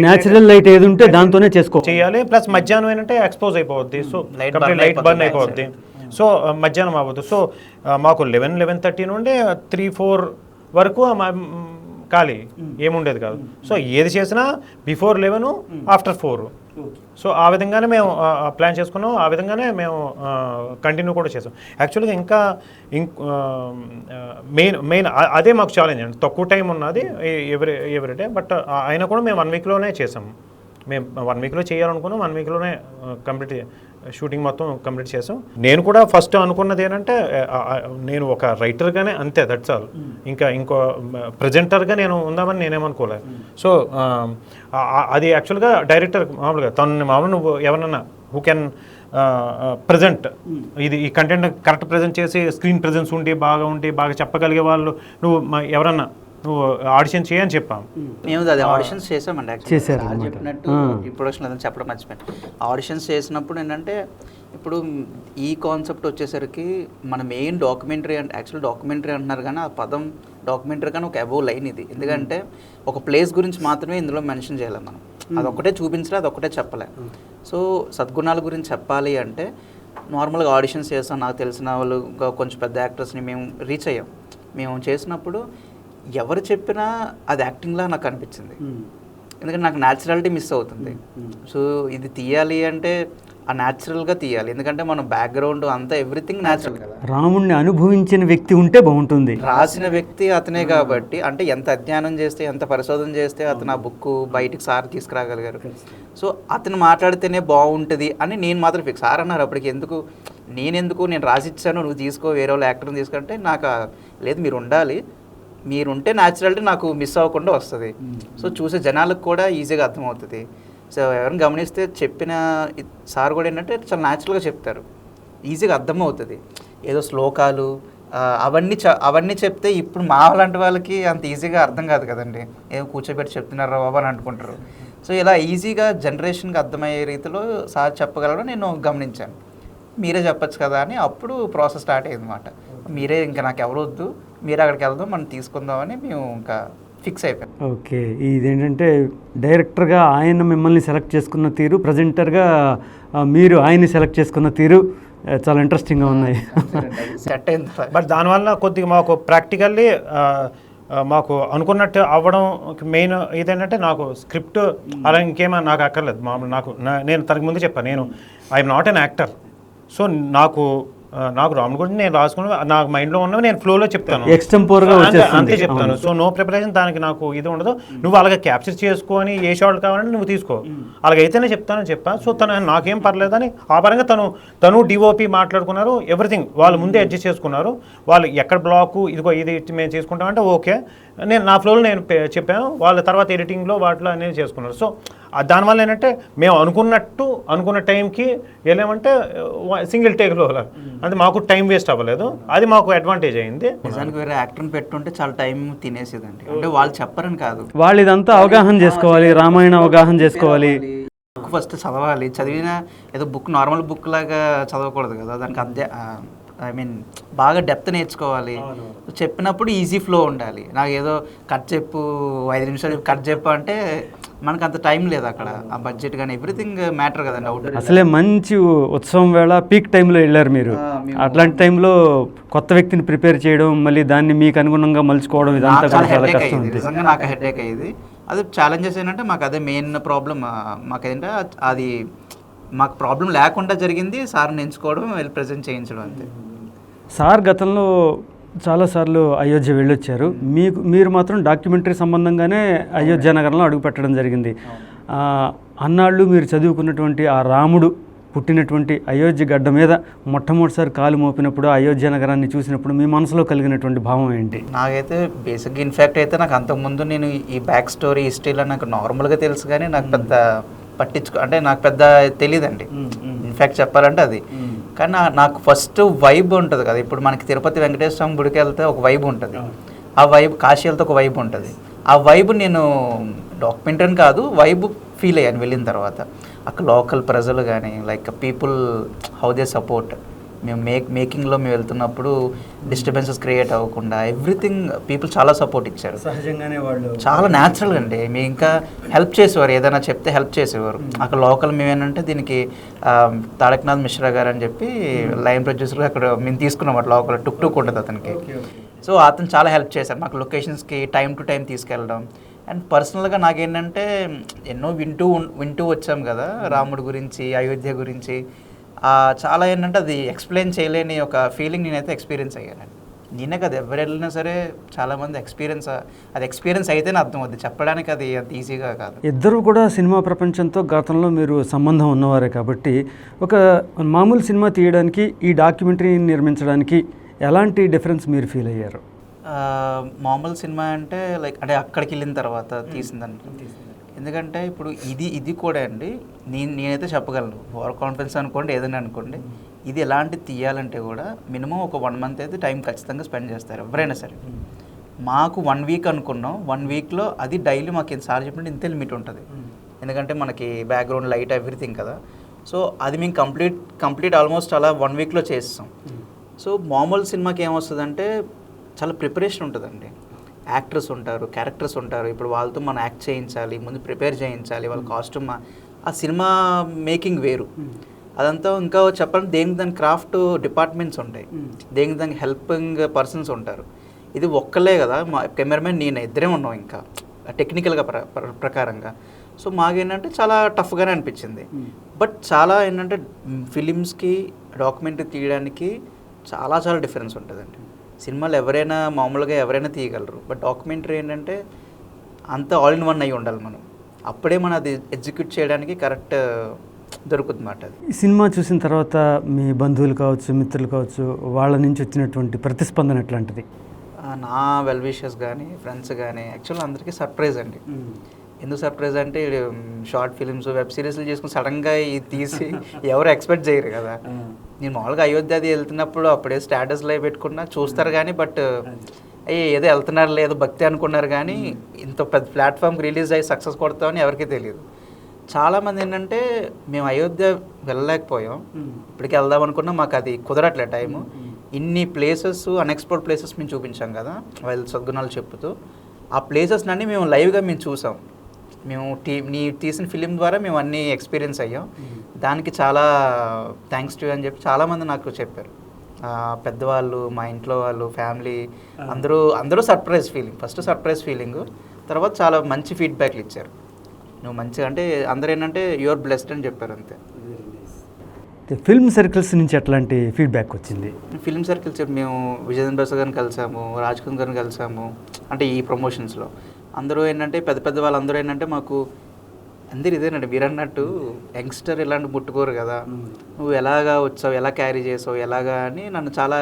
న్యాచురల్ లైట్ ఏది ఉంటే దాంతోనే చేసుకో చేయాలి. ప్లస్ మధ్యాహ్నం ఏంటంటే ఎక్స్పోజ్ అయిపోద్ది సో లైట్ బర్న్ అయిపోద్ది సో మధ్యాహ్నం అవ్వదు సో మాకు లెవెన్ లెవెన్ థర్టీ నుండి త్రీ ఫోర్ వరకు ఖాళీ ఏముండేది కాదు. సో ఏది చేసినా before eleven after four. So ఆ విధంగానే మేము ప్లాన్ చేసుకున్నాం. ఆ విధంగానే మేము కంటిన్యూ కూడా చేసాం. యాక్చువల్గా ఇంకా ఇంక్ మెయిన్ మెయిన్ అదే మాకు ఛాలెంజ్ అండి. తక్కువ టైం ఉన్నది ఎవరి ఎవరి డే బట్ అయినా కూడా మేము వన్ వీక్లోనే చేసాం. మేము వన్ వీక్లో చేయాలనుకున్నాం వన్ వీక్లోనే కంప్లీట్ షూటింగ్ మొత్తం కంప్లీట్ చేసాం. నేను కూడా ఫస్ట్ అనుకున్నది ఏంటంటే నేను ఒక రైటర్గానే అంతే దట్స్ ఆల్ ఇంకా ఇంకో ప్రజెంటర్గా నేను ఉందామని నేనేమనుకోలేదు సో ఆ, ఆ- అది యాక్చువల్గా డైరెక్టర్ మామూలుగా తను మామూలు నువ్వు ఎవరన్నా హూ కెన్ ప్రజెంట్ ఇది ఈ కంటెంట్ కరెక్ట్ ప్రజెంట్ చేసి స్క్రీన్ ప్రజెన్స్ ఉండి బాగా ఉండి బాగా చెప్పగలిగే వాళ్ళు నువ్వు ఎవరన్నా నువ్వు ఆడిషన్ చేయని చెప్పాం. మేము అది ఆడిషన్స్ చేసామండి. చేశారు. చెప్పినట్టు. ఈ ప్రొడక్షన్ అదని చెప్పడం మర్చిపోయాను. ఆడిషన్స్ చేసినప్పుడు ఏంటంటే ఇప్పుడు ఈ కాన్సెప్ట్ వచ్చేసరికి మన మెయిన్ డాక్యుమెంటరీ అంటే యాక్చువల్ డాక్యుమెంటరీ అంటున్నారు కానీ ఆ పదం డాక్యుమెంటరీ కానీ ఒక అబోవ్ లైన్ ఇది. ఎందుకంటే ఒక ప్లేస్ గురించి మాత్రమే ఇందులో మెన్షన్ చేయాలి మనం. అదొక్కటే చూపించలే అదొక్కటే చెప్పలే. సో సద్గుణాల గురించి చెప్పాలి అంటే నార్మల్గా ఆడిషన్స్ చేస్తాం నాకు తెలిసిన వాళ్ళు కొంచెం పెద్ద యాక్టర్స్ని మేము రీచ్ అయ్యాం. మేము చేసినప్పుడు ఎవరు చెప్పినా అది యాక్టింగ్లా నాకు అనిపించింది. ఎందుకంటే నాకు న్యాచురాలిటీ మిస్ అవుతుంది. సో ఇది తీయాలి అంటే ఆ న్యాచురల్గా తీయాలి. ఎందుకంటే మన బ్యాక్గ్రౌండ్ అంతా ఎవ్రీథింగ్ న్యాచురల్ కదా. రాముణ్ణి అనుభవించిన వ్యక్తి ఉంటే బాగుంటుంది. రాసిన వ్యక్తి అతనే కాబట్టి అంటే ఎంత అధ్యయనం చేస్తే ఎంత పరిశోధన చేస్తే అతను ఆ బుక్ బయటికి సార్ తీసుకురాగలిగారు. సో అతను మాట్లాడితేనే బాగుంటుంది అని నేను మాత్రం ఫిక్స్ సార్ అన్నారు అప్పటికి ఎందుకు? నేనెందుకు? నేను రాసిచ్చాను నువ్వు తీసుకో వేరే వాళ్ళు యాక్టర్ని తీసుకుంటే నాకు లేదు మీరు ఉండాలి. మీరుంటే న్యాచురాలిటీ నాకు మిస్ అవ్వకుండా వస్తుంది. సో చూసే జనాలకు కూడా ఈజీగా అర్థమవుతుంది. సో ఎవరిని గమనిస్తే చెప్పిన సార్ కూడా ఏంటంటే చాలా న్యాచురల్గా చెప్తారు. ఈజీగా అర్థమవుతుంది. ఏదో శ్లోకాలు అవన్నీ చ అవన్నీ చెప్తే ఇప్పుడు మా లాంటి వాళ్ళకి అంత ఈజీగా అర్థం కాదు కదండి. ఏదో కూర్చోబెట్టి చెప్తున్నారా బాబా అని అనుకుంటారు. సో ఇలా ఈజీగా జనరేషన్కి అర్థమయ్యే రీతిలో సార్ చెప్పగలడం నేను గమనించాను. మీరే చెప్పొచ్చు కదా అని అప్పుడు ప్రాసెస్ స్టార్ట్ అయ్యింది అనమాట మీరే ఇంకా నాకు ఎవరు వద్దు మీరే అక్కడికి వెళ్దాం మనం తీసుకుందామని మేము ఇంకా ఫిక్స్ అయిపోయాం. ఓకే ఇదేంటంటే డైరెక్టర్గా ఆయన మిమ్మల్ని సెలెక్ట్ చేసుకున్న తీరు ప్రజెంటర్గా మీరు ఆయన్ని సెలెక్ట్ చేసుకున్న తీరు చాలా ఇంట్రెస్టింగ్గా ఉన్నాయి. సెట్ తర్వాత. బట్ దానివల్ల కొద్దిగా మాకు ప్రాక్టికల్లీ మాకు అనుకున్నట్టు అవ్వడం మెయిన్ ఇదేంటంటే నాకు స్క్రిప్ట్ అలా ఇంకేమో నాకు అక్కర్లేదు. మామూలు నాకు నేను తనకు ముందు చెప్పాను నేను I'm not an actor. So నాకు నాకు రాముడు గురించి నేను రాసుకున్న నాకు మైండ్లో ఉన్నవి నేను ఫ్లోలో చెప్తాను. Extempore గా అంతే- చెప్తాను. సో నో ప్రిపరేషన్ దానికి నాకు ఇది ఉండదు. నువ్వు అలాగే క్యాప్చర్ చేసుకొని ఏ షాట్ కావాలంటే నువ్వు తీసుకో. అలాగైతేనే చెప్తానని చెప్పా. సో తను నాకేం పర్లేదని ఆ పరంగా తను తను డిఓపి మాట్లాడుకున్నారు ఎవ్రీథింగ్ వాళ్ళు ముందే అడ్జస్ట్ చేసుకున్నారు. వాళ్ళు ఎక్కడ బ్లాక్ ఇదిగో ఇది మేము చేసుకుంటామంటే ఓకే. నేను నా ఫ్లోలో నేను చెప్పాను. వాళ్ళ తర్వాత ఎడిటింగ్లో వాటిలో అనేది చేసుకున్నారు. సో దానివల్ల ఏంటంటే మేము అనుకున్నట్టు అనుకున్న టైంకి వెళ్ళామంటే సింగిల్ టేక్లో అంటే మాకు టైం వేస్ట్ అవ్వలేదు. అది మాకు అడ్వాంటేజ్ అయింది. నిజానికి వేరే యాక్టర్ని పెట్టుంటే చాలా టైం తినేసేదండి. అంటే వాళ్ళు చెప్పరని కాదు. వాళ్ళు ఇదంతా అవగాహన చేసుకోవాలి రామాయణ అవగాహన చేసుకోవాలి. ఫస్ట్ చదవాలి. చదివిన ఏదో బుక్ నార్మల్ బుక్ లాగా చదవకూడదు కదా. దానికి అదే ఐ మీన్ బాగా డెప్త్ నేర్చుకోవాలి. చెప్పినప్పుడు ఈజీ ఫ్లో ఉండాలి. నాకు ఏదో కట్ చెప్పు ఐదు నిమిషాలు కట్ చెప్పు అంటే మనకు అంత టైం లేదు అక్కడ. ఆ బడ్జెట్ కానీ ఎవ్రీథింగ్ మ్యాటర్ కదండి అవుట్ అసలే మంచి ఉత్సవం వేళ పీక్ టైంలో వెళ్ళారు మీరు. అట్లాంటి టైంలో కొత్త వ్యక్తిని ప్రిపేర్ చేయడం మళ్ళీ దాన్ని మీకు అనుగుణంగా మలుచుకోవడం ఇదంతా చాలా కష్టం నిజంగా నాకు హెడేక్ అయ్యింది. అది ఛాలెంజెస్ ఏంటంటే మాకు అదే మెయిన్ ప్రాబ్లమ్ మాకు ఏంటంటే అది మాకు ప్రాబ్లం లేకుండా జరిగింది సార్ని ఎంచుకోవడం వెళ్ళి ప్రజెంట్ చేయించడం అంతే. సార్ గతంలో చాలాసార్లు అయోధ్య వెళ్ళొచ్చారు. మీకు మీరు మాత్రం డాక్యుమెంటరీ సంబంధంగానే అయోధ్య నగరంలో అడుగుపెట్టడం జరిగింది. అన్నాళ్ళు మీరు చదువుకున్నటువంటి ఆ రాముడు పుట్టినటువంటి అయోధ్య గడ్డ మీద మొట్టమొదటిసారి కాలు మోపినప్పుడు అయోధ్య నగరాన్ని చూసినప్పుడు మీ మనసులో కలిగినటువంటి భావం ఏంటి? నాకైతే బేసిక్గా ఇన్ఫ్యాక్ట్ అయితే నాకు అంతకుముందు నేను ఈ బ్యాక్ స్టోరీ హిస్టరీలో నాకు నార్మల్గా తెలుసు కానీ నాకు పెద్ద పట్టించుకో అంటే నాకు పెద్ద తెలియదండి. ఇన్ఫ్యాక్ట్ చెప్పాలంటే అది. కానీ నాకు ఫస్ట్ వైబ్ ఉంటుంది కదా. ఇప్పుడు మనకి తిరుపతి వెంకటేశ్వర స్వామి గుడికి వెళ్తే ఒక వైబ్ ఉంటుంది. ఆ వైబ్ కాశీ వెళ్తే ఒక వైబ్ ఉంటుంది. ఆ వైబ్ నేను డాక్యుమెంటరీ కాదు వైబ్ ఫీల్ అయ్యాను వెళ్ళిన తర్వాత. అక్కడ లోకల్ ప్రజలు కానీ like people how they support మేము మేక్ మేకింగ్లో మేము వెళ్తున్నప్పుడు డిస్టర్బెన్సెస్ క్రియేట్ అవ్వకుండా ఎవ్రీథింగ్ పీపుల్ చాలా సపోర్ట్ ఇచ్చారు. సహజంగానే వాళ్ళు చాలా న్యాచురల్ అండి. మేము ఇంకా హెల్ప్ చేసేవారు ఏదైనా చెప్తే హెల్ప్ చేసేవారు. అక్కడ లోకల్ మేము ఏంటంటే దీనికి తారకనాథ్ మిశ్రా గారు అని చెప్పి లైన్ ప్రొడ్యూసర్ అక్కడ మేము తీసుకున్నాం అట్లా లోకల్ టుక్ టుక్ ఉంటుంది అతనికి. సో అతను చాలా హెల్ప్ చేశారు. మాకు లొకేషన్స్కి టైం టు టైం తీసుకెళ్ళడం. అండ్ పర్సనల్గా నాకేంటంటే ఎన్నో వింటూ వింటూ వచ్చాం కదా రాముడి గురించి అయోధ్య గురించి. చాలా ఏంటంటే అది ఎక్స్ప్లెయిన్ చేయలేని ఒక ఫీలింగ్ నేనైతే ఎక్స్పీరియన్స్ అయ్యాను నేనే కదా ఎవరు వెళ్ళినా సరే చాలామంది ఎక్స్పీరియన్స్ అది ఎక్స్పీరియన్స్ అయితేనే అర్థం అవుద్ది. చెప్పడానికి అది అంత ఈజీగా కాదు. ఇద్దరు కూడా సినిమా ప్రపంచంతో గతంలో మీరు సంబంధం ఉన్నవారే కాబట్టి ఒక మామూలు సినిమా తీయడానికి ఈ డాక్యుమెంటరీని నిర్మించడానికి ఎలాంటి డిఫరెన్స్ మీరు ఫీల్ అయ్యారు? మామూలు సినిమా అంటే లైక్ అంటే అక్కడికి వెళ్ళిన తర్వాత తీసిందండి. ఎందుకంటే ఇప్పుడు ఇది ఇది కూడా అండి నేను నేనైతే చెప్పగలను. ఓవర్ కాన్ఫిడెన్స్ అనుకోండి ఏదైనా అనుకోండి ఇది ఎలాంటి తీయాలంటే కూడా మినిమం ఒక వన్ మంత్ అయితే టైం ఖచ్చితంగా స్పెండ్ చేస్తారు ఎవరైనా సరే. మాకు వన్ వీక్ అనుకున్నాం వన్ వీక్లో అది డైలీ మాకు ఎన్నిసార్లు చెప్పినట్టు ఇంతే లిమిట్ ఉంటుంది. ఎందుకంటే మనకి బ్యాక్గ్రౌండ్ లైట్ ఎవ్రీథింగ్ కదా. సో అది మేము కంప్లీట్ కంప్లీట్ ఆల్మోస్ట్ అలా వన్ వీక్లో చేస్తాం. సో మామూలు సినిమాకి ఏమొస్తుందంటే చాలా ప్రిపరేషన్ ఉంటుందండి. యాక్టర్స్ ఉంటారు క్యారెక్టర్స్ ఉంటారు. ఇప్పుడు వాళ్ళతో మనం యాక్ట్ చేయించాలి ముందు ప్రిపేర్ చేయించాలి వాళ్ళ కాస్ట్యూమ్ ఆ సినిమా మేకింగ్ వేరు. అదంతా ఇంకా చెప్పాలంటే దేనికి దాని క్రాఫ్ట్ డిపార్ట్మెంట్స్ ఉంటాయి. దేనికి దానికి హెల్పింగ్ పర్సన్స్ ఉంటారు. ఇది ఒక్కలే కదా మా కెమెరామెన్ నేను ఇద్దరే ఉన్నాం ఇంకా టెక్నికల్గా ప్ర ప్ర- ప్రకారంగా. సో మాకేంటంటే చాలా టఫ్గానే అనిపించింది. బట్ చాలా ఏంటంటే ఫిలిమ్స్కి డాక్యుమెంటరీ తీయడానికి చాలా చాలా డిఫరెన్స్ ఉంటుందండి. సినిమాలు ఎవరైనా మామూలుగా ఎవరైనా తీయగలరు. బట్ డాక్యుమెంటరీ ఏంటంటే అంత ఆల్ ఇన్ వన్ అయి ఉండాలి మనం. అప్పుడే మనం అది ఎగ్జిక్యూట్ చేయడానికి కరెక్ట్ దొరుకుతుంది అన్నమాట అది. ఈ సినిమా చూసిన తర్వాత మీ బంధువులు కావచ్చు మిత్రులు కావచ్చు వాళ్ళ నుంచి వచ్చినటువంటి ప్రతిస్పందన ఎట్లాంటిది? నా వెల్ విషెస్ కానీ ఫ్రెండ్స్ కానీ యాక్చువల్ అందరికీ సర్ప్రైజ్ అండి. ఎందుకు సర్ప్రైజ్ అంటే షార్ట్ ఫిలిమ్స్ వెబ్ సిరీస్లు చేసుకుని సడన్గా ఇది తీసి ఎవరు ఎక్స్పెక్ట్ చేయరు కదా. నేను మామూలుగా అయోధ్య అది వెళ్తున్నప్పుడు అప్పుడే స్టేటస్లో పెట్టుకున్నా చూస్తారు కానీ బట్ అయ్యి ఏదో వెళ్తున్నారు లేదో భక్తి అనుకున్నారు కానీ ఇంత పెద్ద ప్లాట్ఫామ్కి రిలీజ్ అయ్యి సక్సెస్ కొడతామని ఎవరికీ తెలియదు. చాలామంది ఏంటంటే మేము అయోధ్య వెళ్ళలేకపోయాం. ఇప్పటికి వెళ్దాం అనుకున్నా మాకు అది కుదరట్లే టైము ఇన్ని ప్లేసెస్ అన్ఎక్స్ప్లోర్డ్ ప్లేసెస్ మేము చూపించాం కదా వాళ్ళ సద్గుణాలు చెప్తూ. ఆ ప్లేసెస్ అన్నీ మేము లైవ్గా మేము చూసాం. మేము టీ నీ తీసిన ఫిలిం ద్వారా మేము అన్నీ ఎక్స్పీరియన్స్ అయ్యాం. దానికి చాలా థ్యాంక్స్ టు అని చెప్పి చాలామంది నాకు చెప్పారు. పెద్దవాళ్ళు మా ఇంట్లో వాళ్ళు ఫ్యామిలీ అందరూ అందరూ surprise feeling. First surprise feeling. తర్వాత చాలా మంచి ఫీడ్బ్యాక్లు ఇచ్చారు. నువ్వు మంచిగా అంటే అందరూ ఏంటంటే యువర్ బ్లెస్డ్ అని చెప్పారు అంతే. ఫిల్మ్ సర్కిల్స్ నుంచి ఎట్లాంటి ఫీడ్బ్యాక్ వచ్చింది? ఫిల్మ్ సర్కిల్స్ మేము విజయన్ ప్రసాద్ గారిని కలిసాము రాజ్ కుమార్ గారిని కలిసాము అంటే ఈ ప్రమోషన్స్లో అందరూ ఏంటంటే పెద్ద పెద్ద వాళ్ళందరూ ఏంటంటే మాకు అందరు ఇదేనండి మీరు అన్నట్టు యంగ్స్టర్ ఇలాంటి ముట్టుకోరు కదా. నువ్వు ఎలాగా వచ్చావు ఎలా క్యారీ చేసావు ఎలాగా అని నన్ను చాలా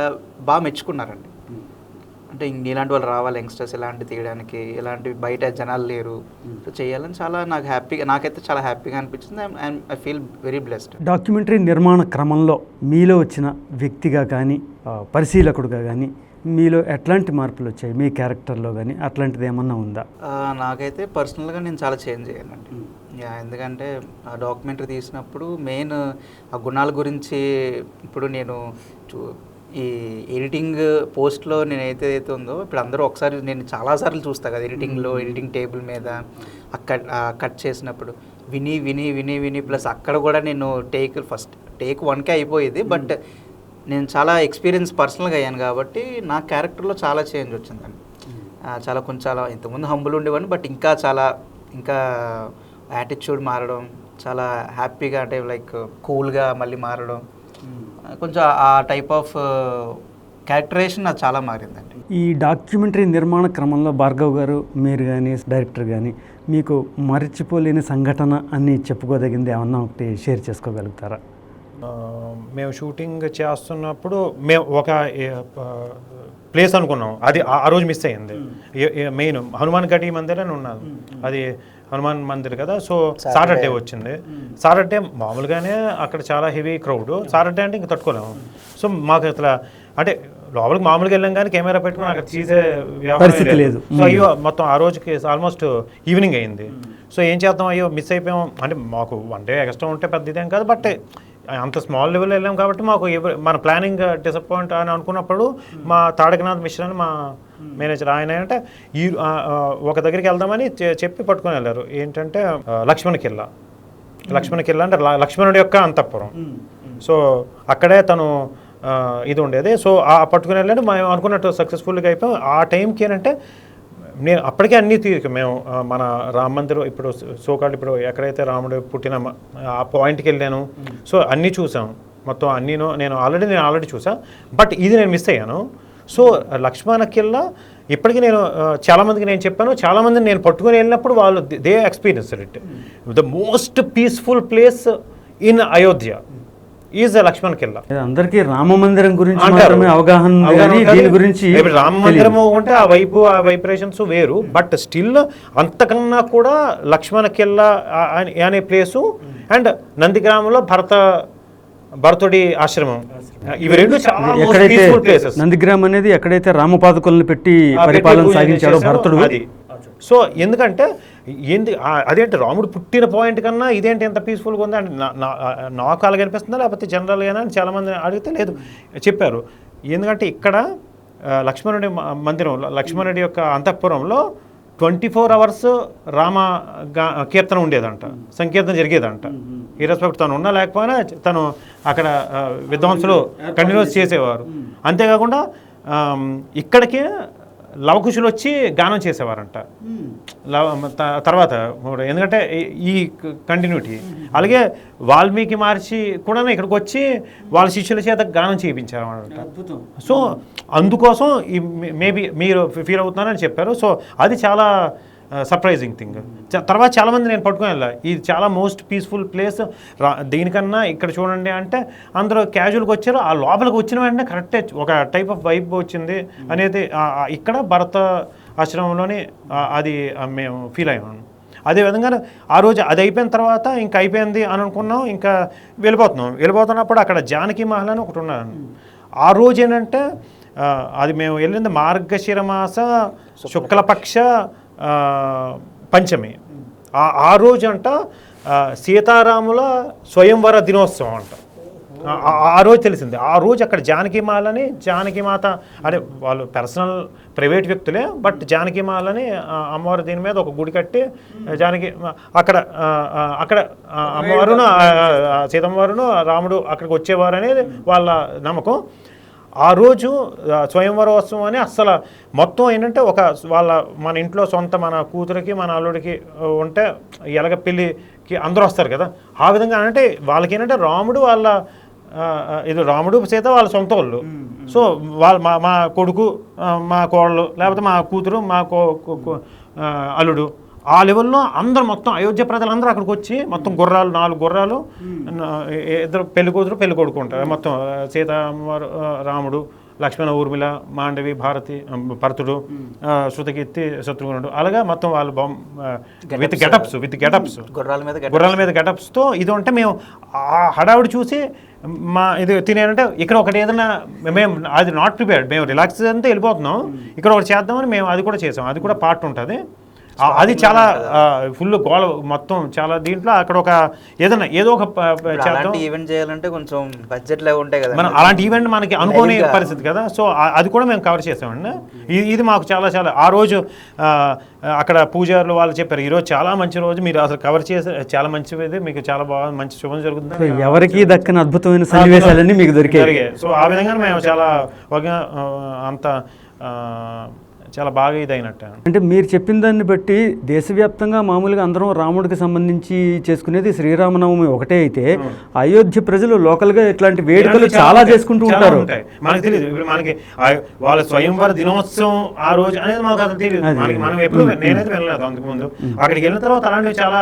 బాగా మెచ్చుకున్నారండి. అంటే ఇంక ఇలాంటి వాళ్ళు రావాలి యంగ్స్టర్స్ ఇలాంటి తీయడానికి ఇలాంటి బయట జనాలు లేరు. సో చేయాలని చాలా నాకు హ్యాపీగా నాకైతే చాలా హ్యాపీగా అనిపించింది. I I feel very blessed. Documentary నిర్మాణ క్రమంలో మీలో వచ్చిన వ్యక్తిగా కానీ పరిశీలకుడుగా కానీ మీలో ఎట్లాంటి మార్పులు వచ్చాయి? మీ క్యారెక్టర్లో కానీ అట్లాంటిది ఏమన్నా ఉందా? నాకైతే పర్సనల్గా నేను చాలా చేంజ్ అయ్యానండి. ఎందుకంటే ఆ డాక్యుమెంటరీ తీసినప్పుడు మెయిన్ ఆ గుణాల గురించి ఇప్పుడు నేను చూ ఈ ఎడిటింగ్ పోస్ట్లో నేను అయితే అయితే ఉందో ఇప్పుడు అందరూ ఒకసారి నేను చాలాసార్లు చూస్తా కదా ఎడిటింగ్లో ఎడిటింగ్ టేబుల్ మీద అక్కడ కట్ చేసినప్పుడు. విని విని విని విని ప్లస్ అక్కడ కూడా నేను టేక్ ఫస్ట్ టేక్ వన్కే అయిపోయేది. బట్ నేను చాలా ఎక్స్పీరియన్స్ పర్సనల్గా అయ్యాను కాబట్టి నా క్యారెక్టర్లో చాలా చేంజ్ వచ్చిందండి. ఆ, చాలా కొంచెం చాలా ఇంతకుముందు హంబుల్ ఉండేవాడిని బట్ ఇంకా చాలా ఇంకా యాటిట్యూడ్ మారడం చాలా హ్యాపీగా అంటే లైక్ కూల్గా మళ్ళీ మారడం. ఆ, కొంచెం ఆ టైప్ ఆఫ్ క్యారెక్టరేషన్ నాకు చాలా మారిందండి. ఈ డాక్యుమెంటరీ నిర్మాణ క్రమంలో భార్గవ్ గారు మీరు కానీ డైరెక్టర్ కానీ మీకు మర్చిపోలేని సంఘటన అని చెప్పుకోదగింది ఏమన్నా ఒకటి షేర్ చేసుకోగలుగుతారా? మేము షూటింగ్ చేస్తున్నప్పుడు మేము ఒక ప్లేస్ అనుకున్నాం. అది ఆ రోజు మిస్ అయ్యింది. మెయిన్ హనుమాన్ గడి మందిర్ అని ఉన్నది అది హనుమాన్ మందిర్ కదా సో సాటర్డే వచ్చింది. సాటర్డే మామూలుగానే అక్కడ చాలా హెవీ క్రౌడ్. సాటర్డే అంటే ఇంక తట్టుకోలేము. సో మాకు అసలు అంటే లోపలికి మామూలుగా వెళ్ళాం కానీ కెమెరా పెట్టుకుని అక్కడ తీసే పరిస్థితి లేదు. సో అయ్యో మొత్తం ఆ రోజుకి ఆల్మోస్ట్ ఈవినింగ్ అయింది. సో ఏం చేద్దాం? అయ్యో మిస్ అయిపోయాం. అంటే మాకు వన్ డే ఎక్స్ట్రా ఉంటే పెద్ద ఇదేం కాదు బట్ అంత స్మాల్ లెవెల్ వెళ్ళాం కాబట్టి మాకు మన ప్లానింగ్ డిసప్పాయింట్ అని అనుకున్నప్పుడు మా తాడకనాథ్ మిశ్రా అని మా మేనేజర్ ఆయన అంటే ఈ ఒక దగ్గరికి వెళ్దామని చెప్పి పట్టుకొని వెళ్ళారు. ఏంటంటే లక్ష్మణ కిల్లా. లక్ష్మణ కిల్లా అంటే లక్ష్మణుడి యొక్క అంతఃపురం. సో అక్కడే తను ఇది ఉండేది. సో ఆ పట్టుకుని వెళ్ళాడు. మేము అనుకున్నట్టు సక్సెస్ఫుల్గా అయిపోయాం. ఆ టైంకి ఏంటంటే నేను అప్పటికే అన్నీ తీరిక మేము మన రామ మందిరం ఇప్పుడు సోకాళ్ళు ఇప్పుడు ఎక్కడైతే రాముడు పుట్టిన ఆ పాయింట్కి వెళ్ళాను సో అన్నీ చూసాం. మొత్తం అన్నీను నేను ఆల్రెడీ నేను ఆల్రెడీ చూసా. బట్ ఇది నేను మిస్ అయ్యాను. సో లక్ష్మణ కిల్లా ఇప్పటికీ నేను చాలామందికి నేను చెప్పాను. చాలామందిని నేను పట్టుకొని వెళ్ళినప్పుడు వాళ్ళు they experience it the most peaceful place in Ayodhya is Lakshman Qila అందరికీ రామ మందిరం గురించి. మాత్రమే అవగాహన. దీని గురించి రామ మందిరము ఉంటే ఆ వైపు ఆ వైబ్రేషన్స్ వేరు బట్ స్టిల్ అంతకన్నా కూడా లక్ష్మణ కిల్ల అనే- ప్లేసు అండ్ నందిగ్రామంలో భరత భరతుడి ఆశ్రమం ఇవి రెండు ఎక్కడైతే నందిగ్రామ్ అనేది ఎక్కడైతే రామపాదుకులను పెట్టి పరిపాలన సాగించాడో భరతుడు అది సో ఎందుకంటే ఏంది అదేంటి రాముడు పుట్టిన పాయింట్ కన్నా ఇదేంటి ఎంత పీస్ఫుల్గా ఉంది అంటే నా- నా- నాకు అలాగే అనిపిస్తుందా లేకపోతే జనరల్గా అని చాలామంది అడిగితే లేదు చెప్పారు ఎందుకంటే ఇక్కడ లక్ష్మణుడి మందిరం లక్ష్మణుడి యొక్క అంతఃపురంలో ట్వంటీ ఫోర్ అవర్స్ రామ కీర్తన ఉండేదంట సంకీర్తన జరిగేదంట ఈ రెస్పెక్ట్ తను ఉన్నా లేకపోయినా తను అక్కడ విద్వాంసులు కంటిన్యూస్ చేసేవారు అంతేకాకుండా ఇక్కడికి లవకుశులు వచ్చి గానం చేసేవారంట. తర్వాత ఎందుకంటే ఈ- కంటిన్యూటీ అలాగే వాల్మీకి మహర్షి కూడా ఇక్కడికి వచ్చి వాళ్ళ శిష్యుల చేత గానం చేయించారన్నమాట. సో అందుకోసం ఈ మేబీ మీరు ఫీల్ అవుతున్నారని చెప్పారు. సో అది చాలా సర్ప్రైజింగ్ థింగ్ తర్వాత చాలామంది నేను పట్టుకొని వెళ్ళా. ఇది చాలా మోస్ట్ పీస్ఫుల్ ప్లేస్ రా దీనికన్నా ఇక్కడ చూడండి అంటే అందరూ క్యాజువల్గా వచ్చారు. ఆ లోపలికి వచ్చిన వెంటనే కరెక్టే ఒక టైప్ ఆఫ్ వైబ్ వచ్చింది అనేది ఇక్కడ భరత ఆశ్రమంలోని అది మేము ఫీల్ అయ్యాము అదేవిధంగా ఆ రోజు అది అయిపోయిన తర్వాత ఇంకా అయిపోయింది అని అనుకున్నాం. ఇంకా వెళ్ళిపోతున్నాం. వెళ్ళిపోతున్నప్పుడు అక్కడ జానకి మహల్ అని ఒకటి ఉన్నాను ఆ రోజు ఏంటంటే అది మేము వెళ్ళింది మార్గశిర మాస శుక్లపక్ష పంచమి. ఆ రోజంట రోజు అంట సీతారాముల స్వయంవర దినోత్సవం అంట. ఆ- రోజు తెలిసింది. ఆ రోజు అక్కడ జానకి మాలని జానకి మాత అంటే వాళ్ళు పర్సనల్ ప్రైవేట్ వ్యక్తులే బట్ జానకి మాలని అమ్మవారు దీని మీద ఒక గుడి కట్టి జానకి అక్కడ అక్కడ అమ్మవారును సీతమ్మవారును రాముడు అక్కడికి వచ్చేవారు అనేది వాళ్ళ నమ్మకం. ఆ రోజు స్వయంవరోత్సవం అని అస్సలు మొత్తం ఏంటంటే ఒక వాళ్ళ మన ఇంట్లో సొంత మన కూతురికి మన అల్లుడికి ఉంటే ఎలగ పెళ్ళికి అందరూ వస్తారు కదా. ఆ విధంగా అంటే వాళ్ళకి ఏంటంటే రాముడు వాళ్ళ ఇది రాముడు సీత వాళ్ళ సొంత వాళ్ళు. సో వాళ్ళ మా మా కొడుకు మా కోడలు లేకపోతే మా కూతురు మా అల్లుడు ఆ లెవెల్లో అందరూ మొత్తం అయోధ్య ప్రజలందరూ అక్కడికి వచ్చి మొత్తం గుర్రాలు నాలుగు గుర్రాలు ఇ- ఇద్దరు పెళ్ళి కూతురు పెళ్ళి కొడుకు ఉంటారు. మొత్తం సీత రాముడు లక్ష్మణ ఊర్మిళ మాండవి భారతి భరతుడు ఆ, శృతకీర్తి శత్రుఘ్నుడు అలాగా మొత్తం వాళ్ళు బొమ్మ విత్ గెటప్స్ విత్ గెటప్స్ గుర్రాల మీద గుర్రాల మీద గెటప్స్తో ఇది ఉంటే మేము ఆ హడావుడి చూసి మా ఇది తినేనంటే ఇక్కడ ఒకటి ఏదైనా మేము అది నాట్ ప్రిపేర్డ్ మేము రిలాక్స్ అంతా వెళ్ళిపోతున్నాం. ఇక్కడ ఒకటి చేద్దామని మేము అది కూడా చేసాం. అది కూడా పార్ట్ ఉంటుంది. అది చాలా ఫుల్ గోళ మొత్తం చాలా దీంట్లో అక్కడ ఒక ఏదైనా ఏదో ఒక ఈవెంట్ చేయాలంటే కొంచెం బడ్జెట్ లాగా ఉంటాయి కదా మనం అలాంటి ఈవెంట్ మనకి అనుకోని. పరిస్థితి కదా. సో అది కూడా మేము కవర్ చేసామండి. ఇది ఇది మాకు చాలా చాలా ఆ రోజు అక్కడ పూజారులు వాళ్ళు చెప్పారు ఈరోజు చాలా మంచి రోజు మీరు అసలు కవర్ చేసే చాలా మంచిది మీకు చాలా బాగా మంచి శుభం సో జరుగుతుంది ఎవరికి దక్కని అద్భుతమైన సన్నివేశాలన్నీ మీకు దొరికాయి. జరిగాయి సో ఆ విధంగా మేము చాలా అంత ఆ, చాలా బాగా ఇదైనట్టు. అంటే మీరు చెప్పిన దాన్ని బట్టి దేశవ్యాప్తంగా మామూలుగా అందరం రాముడికి సంబంధించి చేసుకునేది శ్రీరామనవమి ఒకటే అయితే అయోధ్య ప్రజలు లోకల్గా ఇట్లాంటి వేడుకలు చాలా. చేసుకుంటూ ఉంటారు. మనకి తెలియదు ఇప్పుడు మనకి వాళ్ళ స్వయంవర దినోత్సవం ఆ రోజు అనేది మాకు అసలు తెలియదు. మనకి మనం ఎప్పుడు నేనైతే వెళ్ళలేదు అంతకు ముందు అక్కడికి వెళ్ళిన తర్వాత అలాంటివి చాలా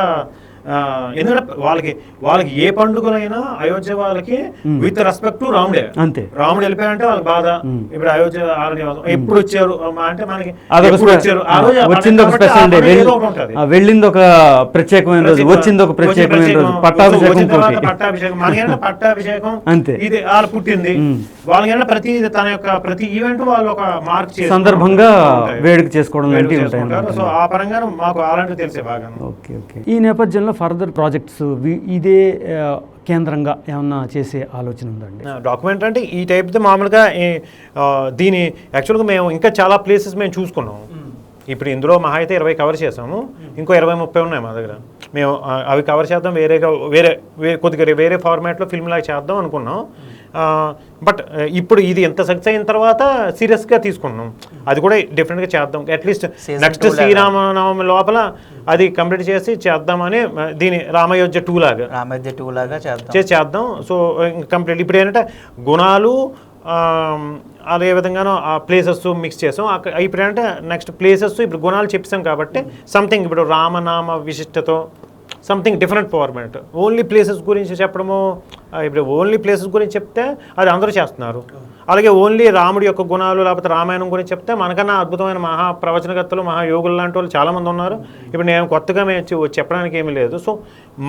ఎందుకంటే వాళ్ళకి వాళ్ళకి ఏ పండుగలైనా అయోధ్య వాళ్ళకి విత్ రెస్పెక్ట్ టు రాముడే. అంతే. రాముడు వెళ్ళిపోయారంటే వాళ్ళకి బాధ. ఇప్పుడు అయోధ్య ఆల్రెడీ ఎప్పుడు వచ్చారు? అంటే మనకి వచ్చారు? వచ్చింది ఒక స్పెషల్ డే వెళ్ళింది ఒక ప్రత్యేకమైన రోజు వచ్చింది ఒక ప్రత్యేకమైన రోజు పట్టాభిషేకం పట్టాభిషేకం. మనకేంటే పట్టాభిషేకం అంతే. ఇది వాళ్ళు పుట్టింది. వాళ్ళకేంటే ప్రతి తన యొక్క ప్రతి ఈవెంట్ వాళ్ళు ఒక మార్క్ సందర్భంగా వేడుక చేసుకోవడం లాంటివి ఉంటాయి సో ఆ పరంగా మాకు అలాంటివి తెలిసే బాగా. Okay okay. ఈ నేపథ్యంలో ఫర్దర్ ప్రాజెక్ట్స్ ఇదే కేంద్రంగా ఏమన్నా చేసే ఆలోచన ఉందండి? డాక్యుమెంట్ అంటే ఈ టైప్ది మామూలుగా దీని యాక్చువల్గా మేము ఇంకా చాలా ప్లేసెస్ మేము చూసుకున్నాం. ఇప్పుడు ఇందులో మహా అయితే ఇరవై కవర్ చేసాము ఇంకో ఇరవై ముప్పై ఉన్నాయి మా దగ్గర. మేము అవి కవర్ చేద్దాం వేరేగా వేరే వే కొద్దిగా వేరే ఫార్మాట్లో ఫిల్మ్ లాగా చేద్దాం అనుకున్నాం. బట్ ఇప్పుడు ఇది ఎంత సక్సెస్ అయిన తర్వాత సీరియస్గా తీసుకున్నాం. అది కూడా డిఫరెంట్గా చేద్దాం. At least next. శ్రీరామనవమి లోపల అది కంప్లీట్ చేసి చేద్దామని దీని రామయోధ్య టూ లాగా. రామధ్య టూ లాగా చేద్దాం. చేసి చేద్దాం. సో కంప్లీట్ ఇప్పుడు ఏంటంటే గుణాలు అదే విధంగానో ఆ ప్లేసెస్ మిక్స్ చేసాం. అక్కడ ఇప్పుడు అంటే నెక్స్ట్ ప్లేసెస్ ఇప్పుడు గుణాలు చెప్పాం కాబట్టి సంథింగ్ ఇప్పుడు రామనామ విశిష్టతో something different format only places గురించి చెప్పడము ఇప్పుడు ఓన్లీ ప్లేసెస్ గురించి చెప్తే అది అందరూ చేస్తున్నారు. అలాగే ఓన్లీ రాముడి యొక్క గుణాలు లేకపోతే రామాయణం గురించి చెప్తే మనకన్నా అద్భుతమైన మహా ప్రవచనకర్తలు మహాయోగులు లాంటి వాళ్ళు చాలామంది ఉన్నారు. ఇప్పుడు నేను కొత్తగా మేము చెప్పడానికి ఏమీ లేదు. సో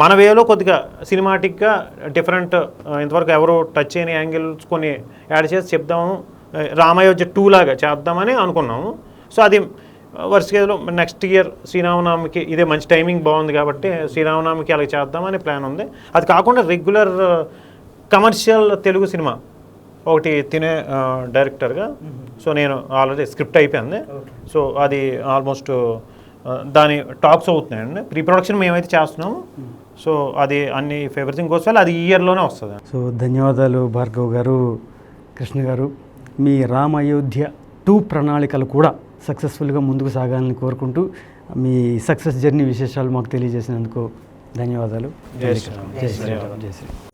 మన వేలో కొద్దిగా సినిమాటిక్గా డిఫరెంట్ ఇంతవరకు ఎవరు టచ్ అయిన యాంగిల్స్ కొన్ని యాడ్ చేసి చెప్దాము. రామాయోధ్య రామయోధ్య టూ లాగా చేద్దామని అనుకున్నాము. సో అది వరుసగా నెక్స్ట్ ఇయర్ శ్రీరామనవమికి ఇదే మంచి టైమింగ్ బాగుంది కాబట్టి శ్రీరామనవమికి అలా చేద్దామని ప్లాన్ ఉంది. అది కాకుండా రెగ్యులర్ కమర్షియల్ తెలుగు సినిమా ఒకటి తినే డైరెక్టర్గా సో నేను ఆల్రెడీ స్క్రిప్ట్ అయిపోయింది. సో అది ఆల్మోస్ట్ ఆ, దాని టాక్స్ అవుతున్నాయండి. ప్రీ ప్రొడక్షన్ మేమైతే చేస్తున్నాము. సో అది అన్ని ఫేవరెటింగ్ కోసం అది ఇయర్లోనే వస్తుంది. సో ధన్యవాదాలు భార్గవ్ గారు కృష్ణ గారు. మీ రామ అయోధ్య టూ ప్రణాళికలు కూడా సక్సెస్ఫుల్గా ముందుకు సాగాలని కోరుకుంటూ మీ సక్సెస్ జర్నీ విశేషాలు మాకు తెలియజేసినందుకు ధన్యవాదాలు. జై శ్రీరామ్. జై శ్రీరామ్. జై శ్రీరామ్.